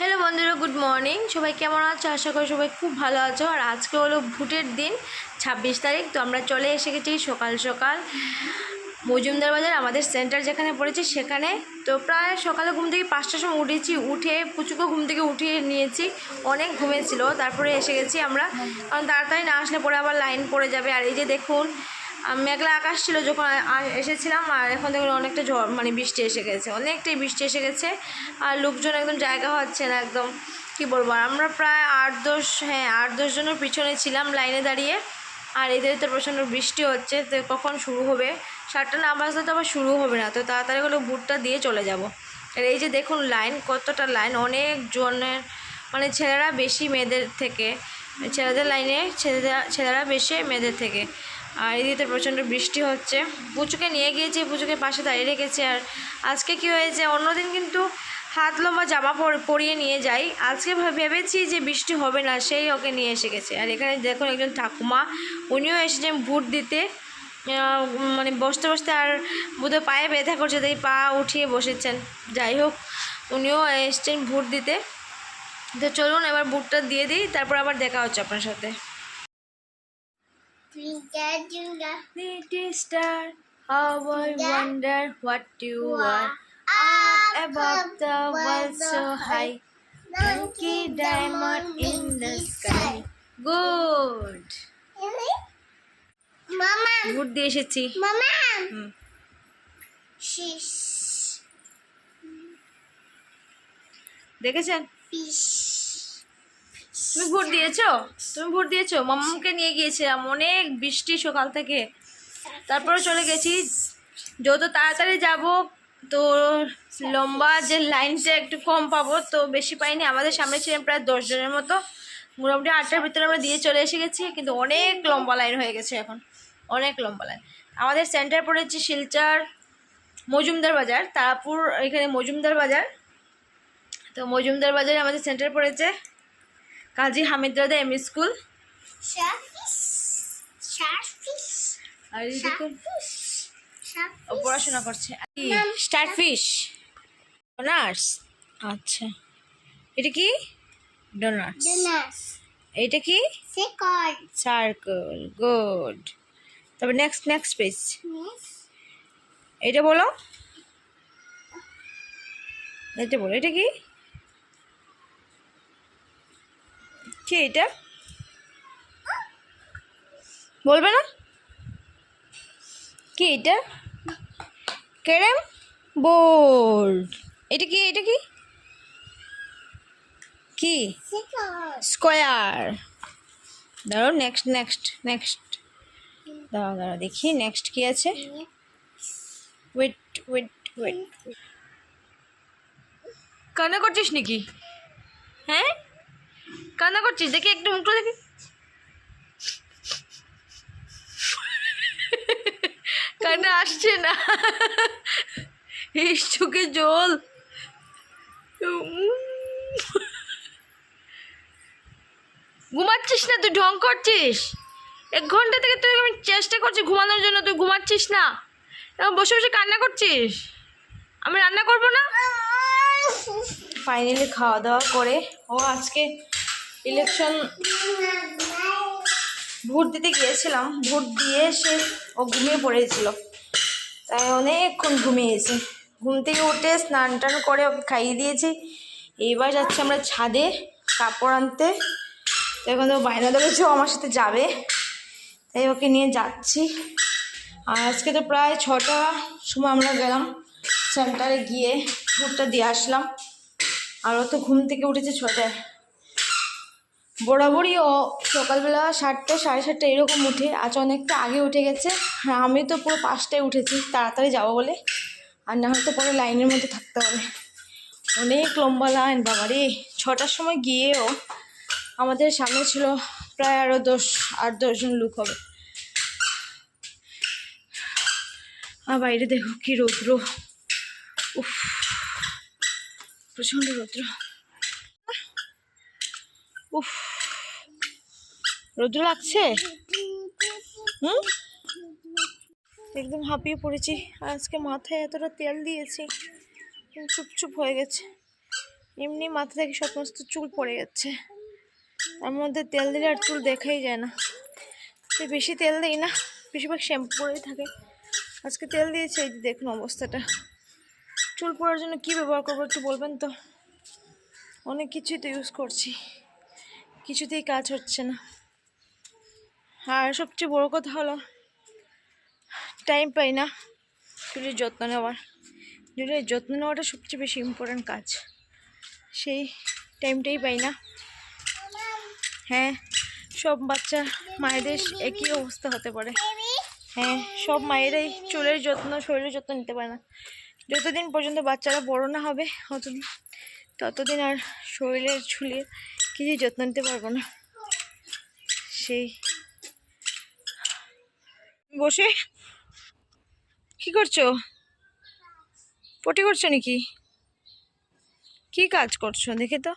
Hello বন্ধুরা, good morning. সবাই কেমন আছো? আশা করি সবাই খুব ভালো আছো। আর আজকে হলো ভোটের দিন, ছাব্বিশ তারিখ, তো আমরা চলে এসে গেছি সকাল সকাল মজুমদার বাজার, আমাদের সেন্টার যেখানে পড়েছে সেখানে। তো প্রায় সকালে ঘুম থেকে পাঁচটার সময় উঠেছি, উঠে পুচুকে ঘুম থেকে উঠিয়ে নিয়েছি। অনেক ঘুমেছিল, তারপরে এসে গেছি আমরা। কারণ তাড়াতাড়ি না আসলে পরে আবার লাইন পড়ে যাবে। আর এই যে দেখুন মেঘলা আকাশ ছিল যখন এসেছিলাম, আর এখন দেখুন অনেকটা ঝড় মানে বৃষ্টি এসে গেছে, অনেকটাই বৃষ্টি এসে গেছে, আর লোকজন একদম জায়গা হচ্ছে না, একদম, কি বলব আমরা প্রায় আট দশ হ্যাঁ আট দশ জনের পিছনে ছিলাম লাইনে দাঁড়িয়ে, আর এদের তো প্রচণ্ড বৃষ্টি হচ্ছে, তো কখন শুরু হবে, সাতটা না বাজলে তো আবার শুরু হবে না, তো তাড়াতাড়ি করে বুটটা দিয়ে চলে যাব। আর এই যে দেখুন লাইন, কতটা লাইন, অনেক জনের মানে ছেলেরা বেশি মেয়েদের থেকে, ছেলেদের লাইনে, ছেলেরা ছেলেরা বেশি মেয়েদের থেকে আর এদিকে প্রচণ্ড বৃষ্টি হচ্ছে। পুচুকে নিয়ে গিয়েছি পুচুকে পাশে দাঁড়িয়ে রেখেছি। আর আজকে কি হয়েছে, অন্যদিন কিন্তু হাত লম্বা জামা পর- পরিয়ে নিয়ে যাই। আজকে ভেবেছি যে বৃষ্টি হবে না, সেই ওকে নিয়ে এসে গেছে। আর এখানে দেখুন একজন ঠাকুমা, উনিও এসেছেন ভোট দিতে। মানে বসতে বসতে আর বোধহয় পায়ে ব্যথা করছে, তাই পা উঠিয়ে বসেছেন। যাই হোক, উনিও এসছেন ভোট দিতে। তো চলুন এবার বুটটা দিয়ে দিই, তারপর আবার দেখা হচ্ছে আপনার সাথে। Little star, how I wonder what you are. Up above the world so high, monkey diamond in the sky. Good. Mama, good দিয়ে এসেছি Mama, হুম। she's দেখেছেন fish. তুমি ভোট দিয়েছ? তুমি ভোট দিয়েছ? মাম্মাকে নিয়ে গিয়েছিলাম। অনেক বৃষ্টি সকাল থেকে। তারপরে চলে গেছি। যত তাড়াতাড়ি যাব, তো লম্বা যে লাইনটা একটু কম পাবো, তো বেশি পাইনি। আমাদের সামনে ছিলেন প্রায় দশজনের মতো। মোটামুটি আটটার ভিতরে আমরা দিয়ে চলে এসে গেছি, কিন্তু অনেক লম্বা লাইন হয়ে গেছে এখন। অনেক লম্বা লাইন। আমাদের সেন্টার পড়েছে শিলচর মজুমদার বাজার, তারাপুর এখানে মজুমদার বাজার। তো মজুমদার বাজারে আমাদের সেন্টার পড়েছে। কাজী হামিদরাদা এম স্কুল. আর ও পড়াশোনা করছে। স্টারফিশ। ডোনার্স। আচ্ছা। এটা কি? Jonas. এটা কি. সার্কেল। গুড। তবে নেক্সট নেক্সট পেজ। এটা বলো। এটা বলো। এটা কি? কি এটা? বলবে না? কি এটা? Carrom board. এটা কি এটা কি? কি. স্কোয়ার। দাঁড়ো নেক্সট নেক্সট নেক্সট দাঁড়াও দাঁড়াও, দেখি নেক্সট কি আছে? ওয়েট ওয়েট ওয়েট কান্না করছিস নাকি? হ্যাঁ? কান্না করছিস? দেখি একটু মুখটা দেখি। কান্না আসছে না। চোখে জল। ঘুমাচ্ছিস না তুই, ঢং করছিস? এক ঘণ্টা থেকে তুই আমি চেষ্টা করছি ঘুমানোর জন্য, তুই ঘুমাচ্ছিস না। এরকম বসে বসে কান্না করছিস? আমি রান্না করব না? ফাইনালি খাওয়া দাওয়া করে, ও আজকে ইলেকশন ভোট দিতে গিয়েছিলাম। ভোট দিয়ে সে ও ঘুমিয়ে পড়েছিল। তাই অনেকক্ষণ ঘুমিয়েছে। ঘুম থেকে উঠে স্নান টান করে ওকে খাইয়ে দিয়েছি। এইবার যাচ্ছি আমরা ছাদে কাপড় আনতে। তো এখন তো বায়না ধরেছে আমার সাথে যাবে। তাই ওকে নিয়ে যাচ্ছি। আর আজকে তো প্রায় ছটা সময় আমরা গেলাম সেন্টারে গিয়ে ভোটটা দিয়ে আসলাম। আর ও তো ঘুম থেকে উঠেছে ছটায়। বরাবরই ও সকালবেলা সাতটা, সাড়ে সাতটা এরকম উঠে, আজ অনেকটা আগে উঠে গেছে। আর আমি তো পুরো পাঁচটায় উঠেছি, তাড়াতাড়ি যাব বলে। আর না হয়তো পরে লাইনের মধ্যে থাকতে হবে। অনেক লম্বা লাইন বাবা রে ছটার সময় গিয়েও আমাদের সামনে ছিল প্রায় আরও দশ, আট দশজন লোক হবে। আর বাইরে দেখো কি রৌদ্র। উফ, প্রচণ্ড রৌদ্র। উফ। রৌদ্র লাগছে? হুম? একদম হাঁপিয়ে পড়েছি। আজকে মাথায় এতটা তেল দিয়েছি চুপ চুপ হয়ে গেছে। এমনি মাথা থেকে সমস্ত চুল পড়ে যাচ্ছে। তার মধ্যে তেল দিলে আর চুল দেখাই যায় না। বেশি তেল দিই না, বেশিরভাগ শ্যাম্পু পরেই থাকে। আজকে তেল দিয়েছে, এই যে দেখুন অবস্থাটা। চুল পড়ার জন্য কি ব্যবহার করব একটু বলবেন তো? অনেক কিছুই তো ইউজ করছি। কিছুতেই কাজ হচ্ছে না। আর সবচেয়ে বড় কথা হলো টাইম পাই না চুলের যত্ন নেওয়ার। চুলের যত্ন নেওয়াটা সবচেয়ে বেশি ইম্পর্ট্যান্ট কাজ। সেই টাইমটাই পাই না। হ্যাঁ সব বাচ্চা মায়েদের একই অবস্থা হতে পারে। হ্যাঁ সব মায়েরাই চুলের যত্ন, শরীরের যত্ন নিতে পারে না। যতদিন পর্যন্ত বাচ্চারা বড় না হবে ততদিন ততদিন আর শরীরের চুলের কিছুই যত্ন নিতে পারব না। সেই। বসে। কি করছ? পটি করছ নাকি? কি কাজ করছ? দেখে তো।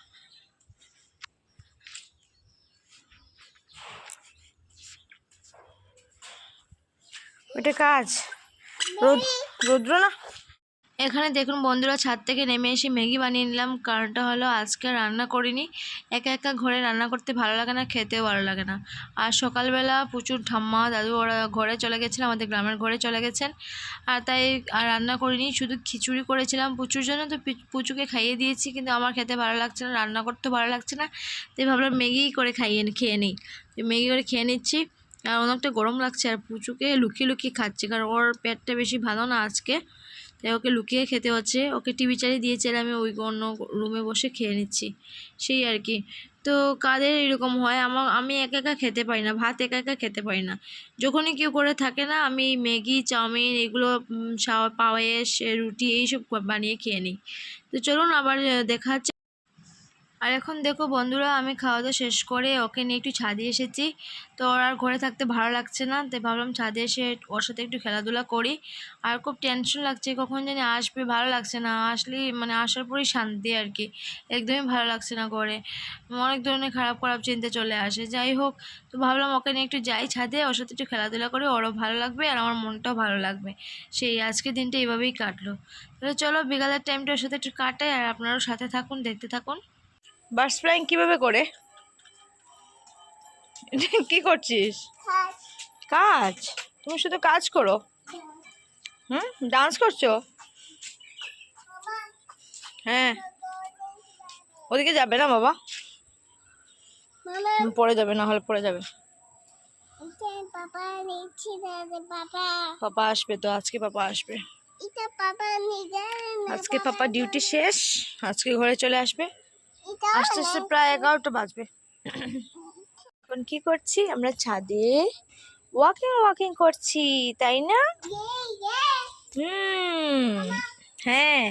ওটা কাজ। রোদ রৌদ্র না? এখানে দেখুন বন্ধুরা, ছাদ থেকে নেমে এসে ম্যাগি বানিয়ে নিলাম। কারণটা হলো আজকে রান্না করিনি। একা একা ঘরে রান্না করতে ভালো লাগে না, খেতেও ভালো লাগে না। আর সকালবেলা প্রচুর ঠাম্মা, দাদু ওরা ঘরে চলে গেছিলেন, আমাদের গ্রামের ঘরে চলে গেছেন। আর তাই আর রান্না করিনি, শুধু খিচুড়ি করেছিলাম। প্রচুর জন্য তো পুচুকে খাইয়ে দিয়েছি, কিন্তু আমার খেতে ভালো লাগছে না, রান্না করতে ভালো লাগছে না। তাই ভাবলাম ম্যাগি করে খাইয়ে খেয়ে নিই। ম্যাগি করে খেয়ে নিচ্ছি। আর অনেকটা গরম লাগছে, আর পুচুকে লুকিয়ে লুকিয়ে খাচ্ছি, কারণ ওর পেটটা বেশি ভালো না আজকে। তাই ওকে লুকিয়ে খেতে হচ্ছে। ওকে টিভি চালিয়ে দিয়েছিল আমি ওই অন্য রুমে বসে খেয়ে নিচ্ছি। সেই আর কি। তো কাদের এরকম হয়? আমার আমি একা একা খেতে পারি না, ভাত একা একা খেতে পারি না। যখনই কেউ করে থাকে না, আমি ম্যাগি, চাউমিন এগুলো পায়েস, রুটি এইসব বানিয়ে খেয়ে নিই। তো চলুন আবার দেখা আর এখন দেখো বন্ধুরা, আমি খাওয়া দাওয়া শেষ করে ওকে নিয়ে একটু ছাদে এসেছি। তো ওর আর ঘরে থাকতে ভালো লাগছে না, তাই ভাবলাম ছাদে এসে ওর সাথে একটু খেলাধুলা করি। আর খুব টেনশন লাগছে, কখন জানি আসবে, ভালো লাগছে না। আসলে মানে আসার পরেই শান্তি আর কি, একদমই ভালো লাগছে না ঘরে অনেক ধরনের খারাপ খারাপ চিন্তা চলে আসে। যাই হোক, তো ভাবলাম ওকে নিয়ে একটু যাই ছাদে ওর সাথে একটু খেলাধুলা করে, ওরও ভালো লাগবে আর আমার মনটাও ভালো লাগবে। সেই আজকের দিনটা এইভাবেই কাটলো। তাহলে চলো বিকালের টাইমটা ওর সাথে একটু কাটাই, আর আপনারাও সাথে থাকুন, দেখতে থাকুন। বার্ডস ফ্লাইং কীভাবে করে? কি করছিস? কাজ। তুমি শুধু কাজ করো? হুম? ডান্স করছ? হ্যাঁ। ওদিকে যাবে না বাবা? পড়ে যাবে না হলে পড়ে যাবে। পাপা আসবে তো আজকে পাপা আসবে। আজকে পাপা ডিউটি শেষ আজকে ঘরে চলে আসবে। আস্তে আস্তে প্রায় এগারোটা বাজবে। এখন কি করছি? আমরা ছাদে ওয়াকিং ওয়াকিং করছি তাই না? হম হ্যাঁ।